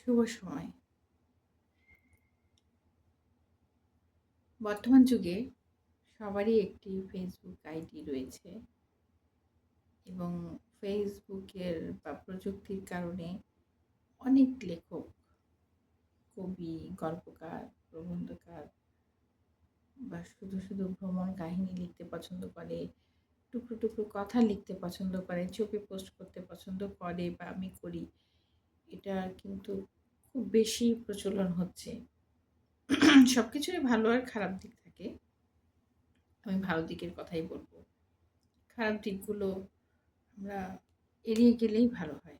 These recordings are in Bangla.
শুভ সময়। বর্তমান যুগে সবারই একটি ফেসবুক আইডি রয়েছে এবং ফেসবুকের বা প্রযুক্তির কারণে অনেক লেখক, কবি, গল্পকার, প্রবন্ধকার বা শুধু শুধু ভ্রমণ কাহিনী লিখতে পছন্দ করে, টুকরো টুকরো কথা লিখতে পছন্দ করে, ছবি পোস্ট করতে পছন্দ করে বা আমি করি এটা কিন্তু খুব বেশি প্রচলন হচ্ছে। সব কিছুরই ভালো আর খারাপ দিক থাকে। আমি ভালো দিকের কথাই বলব। খারাপ দিকগুলো আমরা এড়িয়ে গেলেই ভালো হয়।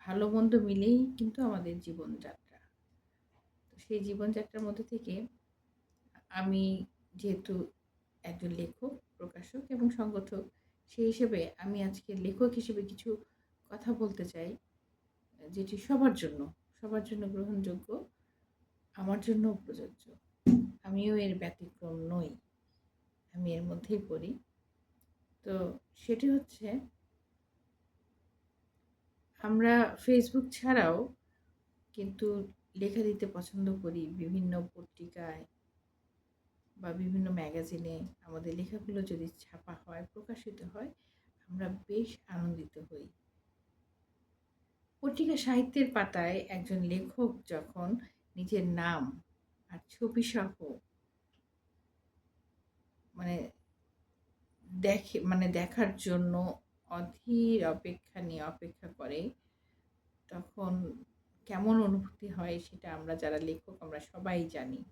ভালো মন্দ মিলেই কিন্তু আমাদের জীবনযাত্রা। তো সেই জীবনযাত্রার মধ্যে থেকে আমি যেহেতু একজন লেখক, প্রকাশক এবং সংগঠক, সেই হিসেবে আমি আজকে লেখক হিসেবে কিছু কথা বলতে চাই। যেটি সবার জন্য সবার জন্য গ্রহণযোগ্য, আমার জন্য প্রযোজ্য। আমিও এর ব্যতিক্রম নই, আমি এর মধ্যেই পড়ি। তো সেটি হচ্ছে, আমরা ফেসবুক ছাড়াও কিন্তু লেখা দিতে পছন্দ করি বিভিন্ন পত্রিকায় বা বিভিন্ন ম্যাগাজিনে। আমাদের লেখাগুলো যদি ছাপা হয়, প্রকাশিত হয়, আমরা বেশ আনন্দিত হই। পত্রিকা সাহিত্যের পাতায় একজন লেখক যখন নিজের নাম আর ছবি সহ মানে দেখে মানে দেখার জন্য অধীর অপেক্ষা নিয়ে অপেক্ষা করে, তখন কেমন অনুভূতি হয় সেটা আমরা যারা লেখক আমরা সবাই জানি।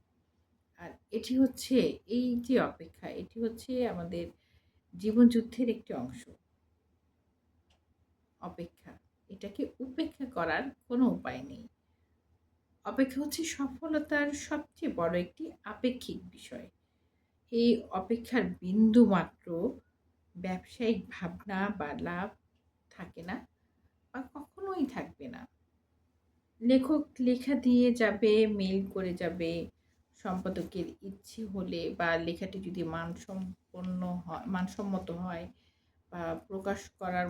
আর এটি হচ্ছে, এই যে অপেক্ষা, এটি হচ্ছে আমাদের জীবনযুদ্ধের একটি অংশ। অপেক্ষা। এটাকে উপেক্ষা করার কোনো উপায় নেই। অপেক্ষা হচ্ছে সফলতার সবচেয়ে বড় একটি আপেক্ষিক বিষয়। এই অপেক্ষার বিন্দু মাত্র ব্যবসায়িক ভাবনা বা লাভ থাকে না বা কখনোই থাকবে না। লেখক লেখা দিয়ে যাবে মেল করে যাবে, সম্পাদকের ইচ্ছে হলে বা লেখাটি যদি মানসম্পন্ন হয়, মানসম্মত হয় বা প্রকাশ করার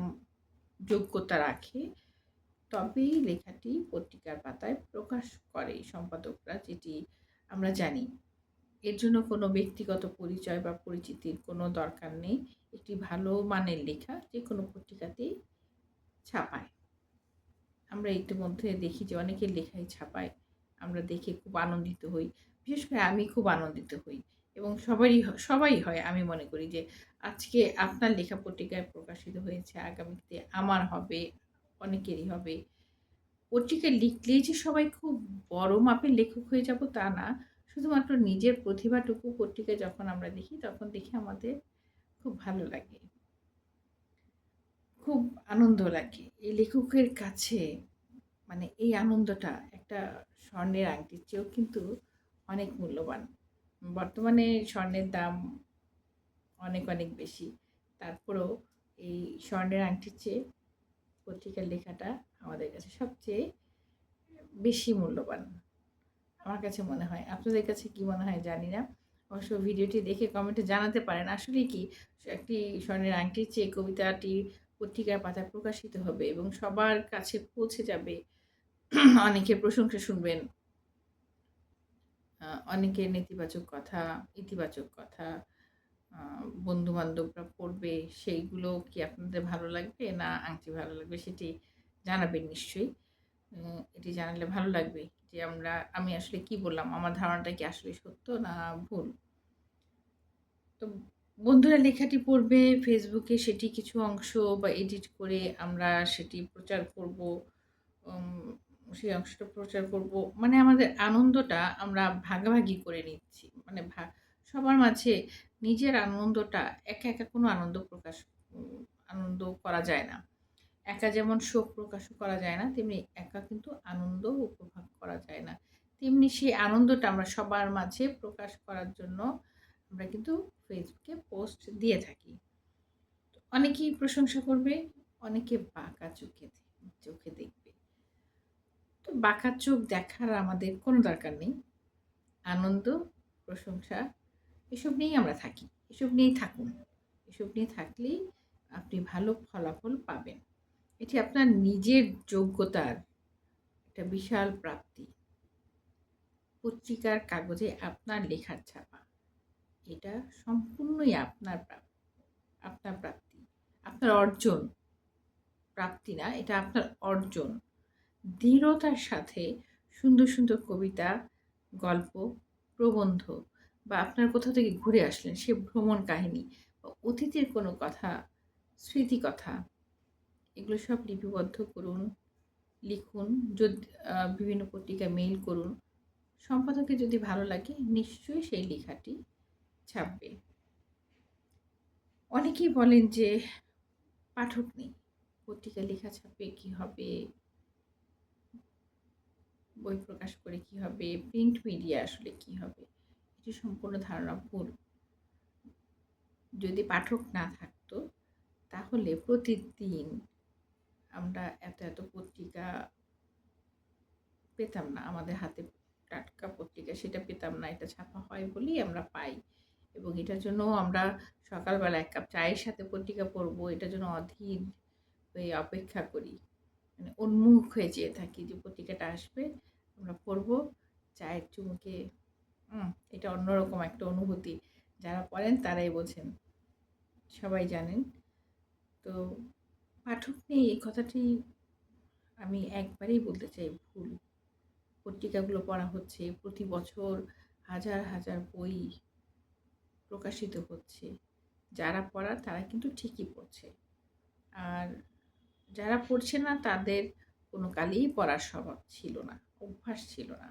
যোগ্যতা রাখে, তবেই লেখাটি পত্রিকার পাতায় প্রকাশ করে। সম্পাদকরা যেটি আমরা জানি, এর জন্য কোনো ব্যক্তিগত পরিচয় বা পরিচিতির কোনো দরকার নেই। একটি ভালো মানের লেখা যে কোনো পত্রিকাতেই ছাপায়। আমরা ইতিমধ্যে দেখি যে অনেকের লেখাই ছাপায়। আমরা দেখে খুব আনন্দিত হই। বিশেষ করে আমি খুব আনন্দিত হই। এবং সবারই সবাই হয়, আমি মনে করি যে আজকে আপনার লেখা পত্রিকায় প্রকাশিত হয়েছে, আগামীতে আমার হবে, অনেকেরই হবে। পত্রিকায় লিখলেই যে সবাই খুব বড় মাপের লেখক হয়ে যাব তা না। শুধুমাত্র নিজের প্রতিভাটুকু পত্রিকায় যখন আমরা দেখি, তখন দেখি আমাদের খুব ভালো লাগে। খুব আনন্দ লাগে। এই লেখকের কাছে মানে এই আনন্দটা একটা স্বর্ণের আংটির চেয়েও কিন্তু অনেক মূল্যবান। বর্তমানে স্বর্ণের দাম অনেক অনেক বেশি। তারপরেও এই স্বর্ণের আংটির চেয়ে পত্রিকার লেখাটা আমাদের কাছে সবচেয়ে বেশি মূল্যবান, আমার কাছে মনে হয়। আপনাদের কাছে কি মনে হয় জানি না। অবশ্য ভিডিওটি দেখে কমেন্টে জানাতে পারেন। আসলে কি, একটি স্বর্ণের আংটির চেয়ে কবিতাটি পত্রিকার পাতায় প্রকাশিত হবে এবং সবার কাছে পৌঁছে যাবে। অনেকের প্রশংসা শুনবেন। অনেকের নেতিবাচক কথা, ইতিবাচক কথা বন্ধু বান্ধবরা পড়বে, সেইগুলো কি আপনাদের ভালো লাগবে না আংটি ভালো লাগবে সেটি জানাবেন নিশ্চয়ই। এটি জানালে ভালো লাগবে যে আমরা, আমি আসলে কি বললাম, আমার ধারণাটা কি আসলে সত্য না ভুল? তো বন্ধুরা লেখাটি পড়বে, ফেসবুকে সেটি কিছু অংশ বা এডিট করে আমরা সেটি প্রচার করব। সেই অংশটা প্রচার করব। মানে আমাদের আনন্দটা আমরা ভাগাভাগি করে নিচ্ছি। মানে সবার মাঝে নিজের আনন্দটা, একা একা কোনো আনন্দ প্রকাশ আনন্দ করা যায় না। একা যেমন শোক প্রকাশ করা যায় না, তেমনি একা কিন্তু আনন্দ উপভোগ করা যায় না। তেমনি সেই আনন্দটা আমরা সবার মাঝে প্রকাশ করার জন্য আমরা কিন্তু ফেসবুকে পোস্ট দিয়ে থাকি। অনেকেই প্রশংসা করবে, অনেকে বাঁকা চোখে চোখে দেখবে। বাঁকা চোখ দেখার আমাদের কোনো দরকার নেই। আনন্দ, প্রশংসা, এসব নিয়েই আমরা থাকি। এসব নিয়েই থাকুন। এসব নিয়ে থাকলেই আপনি ভালো ফলাফল পাবেন। এটি আপনার নিজের যোগ্যতার একটা বিশাল প্রাপ্তি। পত্রিকার কাগজে আপনার লেখার ছাপা। এটা সম্পূর্ণই আপনার প্রাপ্তি। আপনার প্রাপ্তি। আপনার অর্জন। প্রাপ্তি না, এটা আপনার অর্জন। দৃঢ়তার সাথে সুন্দর সুন্দর কবিতা, গল্প, প্রবন্ধ বা আপনার কোথাও থেকে ঘুরে আসলেন সে ভ্রমণ কাহিনী বা অতীতের কোনো কথা স্মৃতি কথা এগুলো সব লিপিবদ্ধ করুন, লিখুন, যদি বিভিন্ন পত্রিকায় মেইল করুন। সম্পাদকের যদি ভালো লাগে নিশ্চয়ই সেই লেখাটি ছাপবে। অনেকেই বলেন যে পাঠক নেই পত্রিকা লেখা ছাপে কি হবে? বই প্রকাশ করে কি হবে? প্রিন্ট মিডিয়া আসলে কি হবে? এটি সম্পূর্ণ ধারণা ভুল। যদি পাঠক না থাকতো, তাহলে প্রতিদিন আমরা এত এত পত্রিকা পেতাম না। আমাদের হাতে টাটকা পত্রিকা, সেটা পেতাম না। এটা ছাপা হয় বলেই আমরা পাই। এবং এটার জন্য আমরা সকালবেলা এক কাপ চায়ের সাথে পত্রিকা পড়ব। এটার জন্য অধীর হয়ে অপেক্ষা করি। মানে উন্মুখ হয়ে যেয়ে থাকি যে পত্রিকাটা আসবে। আমরা পড়ব। চায়ের চুমুকে এটা অন্যরকম একটা অনুভূতি। যারা পড়েন তারাই বোঝেন। সবাই জানেন। তো পাঠক নেই এই কথাটি আমি একবারেই বলতে চাই, ভুল। পত্রিকাগুলো পড়া হচ্ছে, প্রতি বছর হাজার হাজার বই প্রকাশিত হচ্ছে। যারা পড়ার তারা কিন্তু ঠিকই পড়ছে। আর যারা পড়ছে না, তাদের কোনো কালেই পড়ার স্বভাব ছিল না। অভ্যাস ছিল না।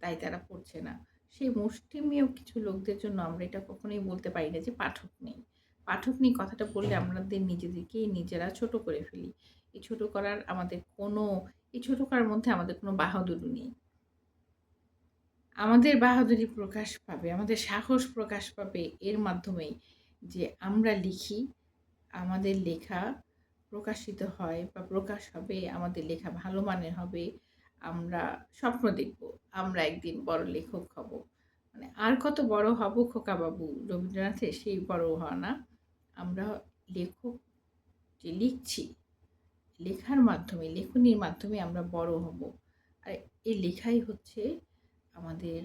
তাই তারা পড়ছে না। সেই মুষ্টিমেয় কিছু লোকদের জন্য আমরা এটা কখনোই বলতে পারি না যে পাঠক নেই। পাঠক নেই কথাটা বললে আমাদের নিজেদেরকেই নিজেরা ছোট করে ফেলি। এই ছোট করার আমাদের কোনো এই ছোট করার মধ্যে আমাদের কোনো বাহাদুরি নেই। আমাদের বাহাদুরি প্রকাশ পাবে আমাদের সাহস প্রকাশ পাবে এর মাধ্যমেই যে আমরা লিখি আমাদের লেখা প্রকাশিত হয় বা প্রকাশ হবে আমাদের লেখা ভালো মানের হবে আমরা স্বপ্ন দেখব, আমরা একদিন বড় লেখক হব। মানে আর কত বড় হব খোকা বাবু রবীন্দ্রনাথের সেই বড় হওয়া না আমরা লেখক যে লিখছি, লেখার মাধ্যমে, লেখনির মাধ্যমে আমরা বড় হব। আর এই লেখাই হচ্ছে আমাদের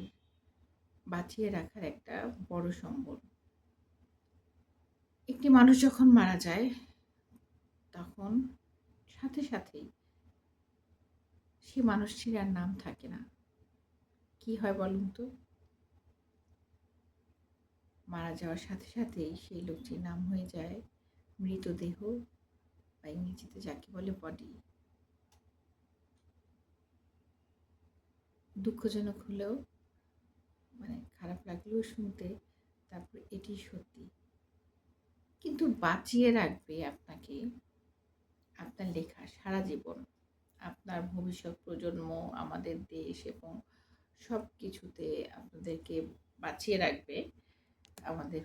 বাঁচিয়ে রাখার একটা বড় সম্বল। একটি মানুষ যখন মারা যায়, তখন সাথে সাথেই সে মানুষটির আর নাম থাকে না। কি হয় বলুন তো? মারা যাওয়ার সাথে সাথেই সেই লোকটির নাম হয়ে যায় মৃতদেহ বা ইংরেজিতে যাকে বলে বডি দুঃখজনক হলেও মানে খারাপ লাগলেও শুনতে তারপর এটি সত্যি। কিন্তু বাঁচিয়ে রাখবে আপনাকে আপনার লেখা সারা জীবন। আপনার ভবিষ্যৎ প্রজন্ম আমাদের দেশ এবং সব কিছুতে আপনাদেরকে বাঁচিয়ে রাখবে। আমাদের